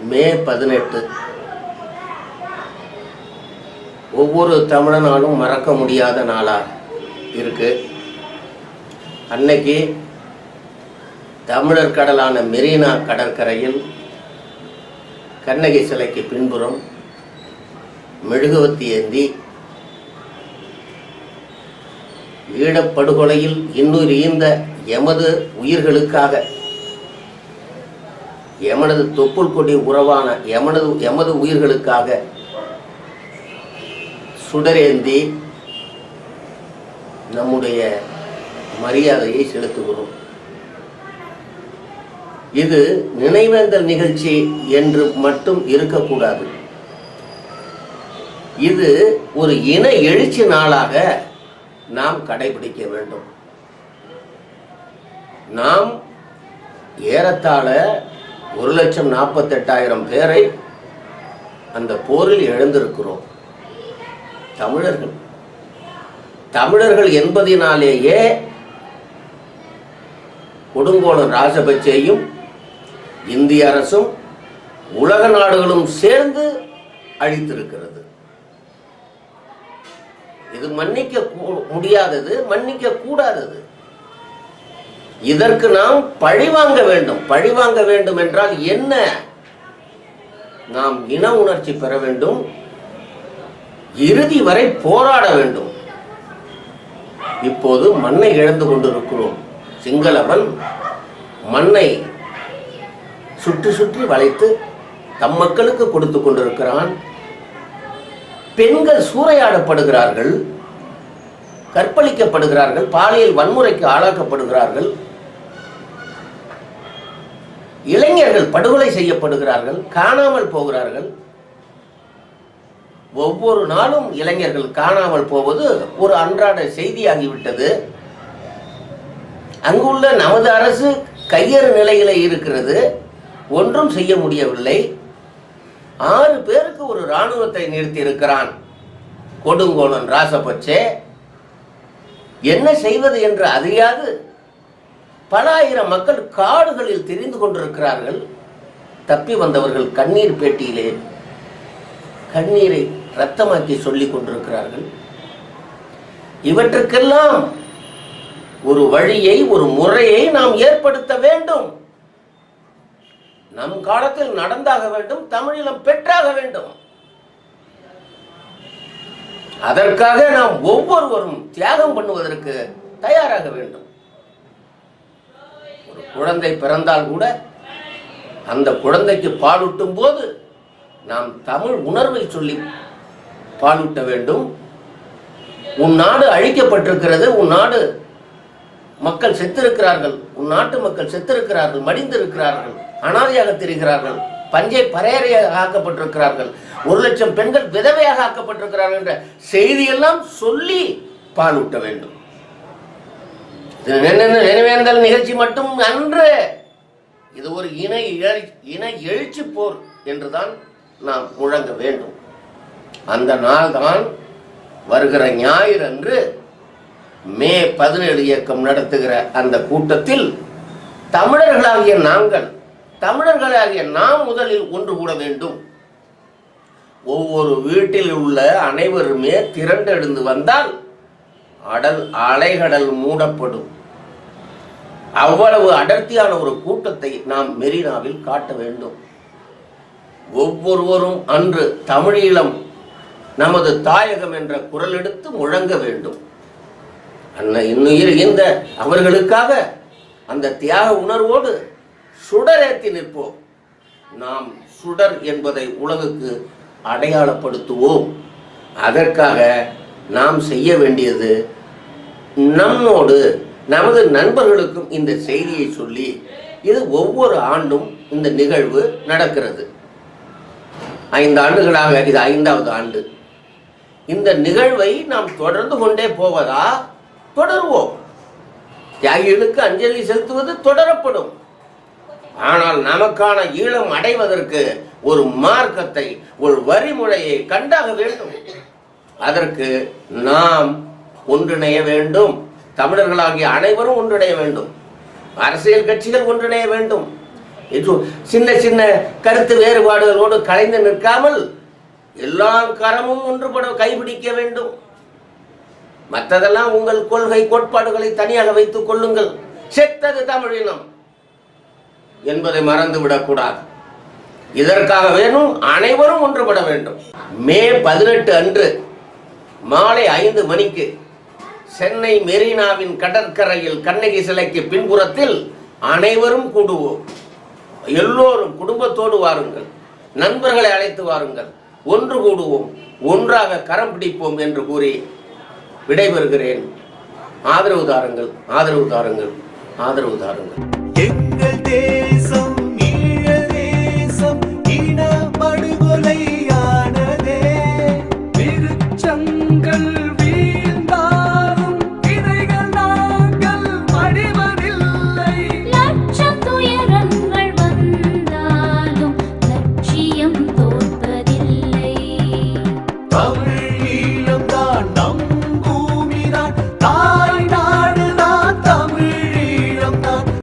மே பதினெட்டு. ஒவ்வொரு தமிழனாலும் மறக்க முடியாத நாளாக இருக்கு. அன்னைக்கு தமிழர் கடலான மெரினா கடற்கரையில் கண்ணகி சிலைக்கு பின்புறம் மெழுகுவத்தி ஏந்தி ஈழப்படுகொலையில் இன்னுயிர் ஈந்த எமது உயிர்களுக்காக எமனது தொப்புள் கொடி உறவான எமனது எமது உயிர்களுக்காக சுடரேந்தி நம்முடைய மரியாதையை செலுத்துகிறோம். இது நினைவேந்தல் நிகழ்ச்சி என்று மட்டும் இருக்கக்கூடாது. இது ஒரு இன எழுச்சி நாளாக நாம் கடைபிடிக்க வேண்டும். நாம் ஏறத்தாழ ஒரு லட்சம் நாற்பத்தெட்டாயிரம் பேரை அந்த போரில் எழுந்திருக்கிறோம். தமிழர்கள். தமிழர்கள் என்பதினாலேயே கொடுங்கோலன் ராஜபக்சேயும் இந்திய அரசும் உலக நாடுகளும் சேர்ந்து அழித்திருக்கிறது. இது மன்னிக்க கூ- முடியாதது மன்னிக்க கூடாதது. இதற்கு நாம் பழிவாங்க வேண்டும். பழிவாங்க வேண்டும் என்றால் என்ன? நாம் இன உணர்ச்சி பெற வேண்டும். இறுதி வரை போராட வேண்டும். இப்போது மண்ணை இழந்து கொண்டிருக்கிறோம். சிங்களவன் மண்ணை சுற்றி சுற்றி வளைத்து தம் மக்களுக்கு கொடுத்து கொண்டிருக்கிறான். பெண்கள் சூறையாடப்படுகிறார்கள். கற்பழிக்கப்படுகிறார்கள் பாலியல் வன்முறைக்கு ஆளாக்கப்படுகிறார்கள். இளைஞர்கள் படுகொலை செய்யப்படுகிறார்கள் காணாமல் போகிறார்கள். ஒவ்வொரு நாளும் இளைஞர்கள் காணாமல் போவது ஒரு அன்றாட செய்தியாகிவிட்டது. அங்குள்ள நமது அரசு கையறு நிலையில இருக்கிறது. ஒன்றும் செய்ய முடியவில்லை. ஆறு பேருக்கு ஒரு இராணுவத்தை நிறுத்தி இருக்கிறான் கொடுங்கோலன் ராசபட்சே என்ன செய்வது என்று அறியாது. பல ஆயிரம் மக்கள் காடுகளில் தெரிந்து கொண்டிருக்கிறார்கள். தப்பி வந்தவர்கள் கண்ணீர் பேட்டியிலே கண்ணீரை ரத்தமாக்கி சொல்லிக் கொண்டிருக்கிறார்கள். இவற்றுக்கெல்லாம் ஒரு வழியை ஒரு முறையை நாம் ஏற்படுத்த வேண்டும். நம் காலத்தில் நடந்தாக வேண்டும் தமிழிலும் பெற்றாக வேண்டும். அதற்காக நாம் ஒவ்வொருவரும் தியாகம் பண்ணுவதற்கு தயாராக வேண்டும். ஒரு குழந்தை பிறந்தால் கூட அந்த குழந்தைக்கு பாலூட்டும் போது நாம் தமிழ் உணர்வை சொல்லி பாலூட்ட வேண்டும். உன் நாடு அழிக்கப்பட்டிருக்கிறது உன் நாடு மக்கள் செத்திருக்கிறார்கள் உன் நாட்டு மக்கள் செத்திருக்கிறார்கள் மடிந்திருக்கிறார்கள் அனாதையாக தெரிகிறார்கள். பஞ்சை பறையறையாக ஆக்கப்பட்டிருக்கிறார்கள். ஒரு லட்சம் பெண்கள் விதவையாக ஆக்கப்பட்டிருக்கிறார்கள் என்ற செய்தியெல்லாம் சொல்லி பாலூட்ட வேண்டும். நினைவேந்தல் நிகழ்ச்சி மட்டும் அன்று. இது ஒரு இன இன எழுச்சி போர் என்றுதான் நாம் முழங்க வேண்டும். அந்த நாள் தான் வருகிற ஞாயிறு அன்று மே பதினேழு இயக்கம் நடத்துகிற அந்த கூட்டத்தில் தமிழர்களாகிய நாங்கள் தமிழர்களாகிய நாம் முதலில் ஒன்று கூட வேண்டும். ஒவ்வொரு வீட்டில் உள்ள அனைவருமே திரண்டெழுந்து வந்தால் அடல் அலைகடல் மூடப்படும். அவ்வளவு அடர்த்தியான ஒரு கூட்டத்தை நாம் மெரினாவில் காட்ட வேண்டும். ஒவ்வொருவரும் அன்று தமிழீழம் நமது தாயகம் என்ற குரல் எடுத்து முழங்க வேண்டும். அன்ன இன்னுயிர் இந்த அவர்களுக்காக அந்த தியாக உணர்வோடு சுடரேத்தி நிற்போம். நாம் சுடர் என்பதை உலகுக்கு அடையாளப்படுத்துவோம். அதற்காக நாம் செய்ய வேண்டியது நம்மோடு நமது நண்பர்களுக்கும் இந்த செய்தியை சொல்லி இது ஒவ்வொரு ஆண்டும் இந்த நிகழ்வு நடக்கிறது. ஐந்து ஆண்டுகளாக இது ஐந்தாவது ஆண்டு. இந்த நிகழ்வை நாம் தொடர்ந்து கொண்டே போவதா? தொடருவோம். தியாகிகளுக்கு அஞ்சலி செலுத்துவது தொடரப்படும். ஆனால் நமக்கான ஈழம் அடைவதற்கு ஒரு மார்க்கத்தை ஒரு வரிமுறையை கண்டாக வேண்டும். அதற்கு நாம் ஒன்றிணைய வேண்டும். தமிழர்களாகிய அனைவரும் ஒன்றிணைய வேண்டும். அரசியல் கட்சிகள் ஒன்றிணைய வேண்டும். சின்ன சின்ன கருத்து வேறுபாடுகளோடு கலைந்து நிற்காமல் எல்லா கரமும் ஒன்றுபட கைபிடிக்க வேண்டும். மற்றதெல்லாம் உங்கள் கொள்கை கோட்பாடுகளை தனியாக வைத்துக் கொள்ளுங்கள். செத்தது தமிழினம். என்பதை மறந்து விடக்கூடாது இதற்காக வேணும் அனைவரும் ஒன்றுபட வேண்டும். மே பதினெட்டு அன்று மாலை ஐந்து மணிக்கு சென்னை மெரினாவின் கடற்கரையில் கண்ணகி சிலைக்கு பின்புறத்தில் அனைவரும் கூடுவோம். எல்லோரும் குடும்பத்தோடு வாருங்கள். நண்பர்களை அழைத்து வாருங்கள். ஒன்று கூடுவோம். ஒன்றாக கரம் பிடிப்போம் என்று கூறி விடைபெறுகிறேன். ஆதரவு தாருங்கள். ஆதரவு தாருங்கள். ஆதரவு தாருங்கள். தேசம்